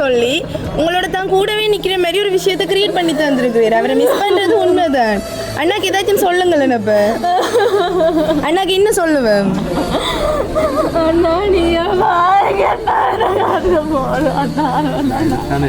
சொல்லி உங்களோட தான் கூடவே நிற்கிற மாதிரி ஒரு விஷயத்தை கிரியேட் பண்ணி தந்திருக்கிறார். அவரை மிஸ் பண்ணுறது உண்மைதான். அண்ணாக்கு ஏதாச்சும் சொல்லுங்களேன் அப்போ. அண்ணாக்கு என்ன சொல்லுவேன் அண்ணா நீ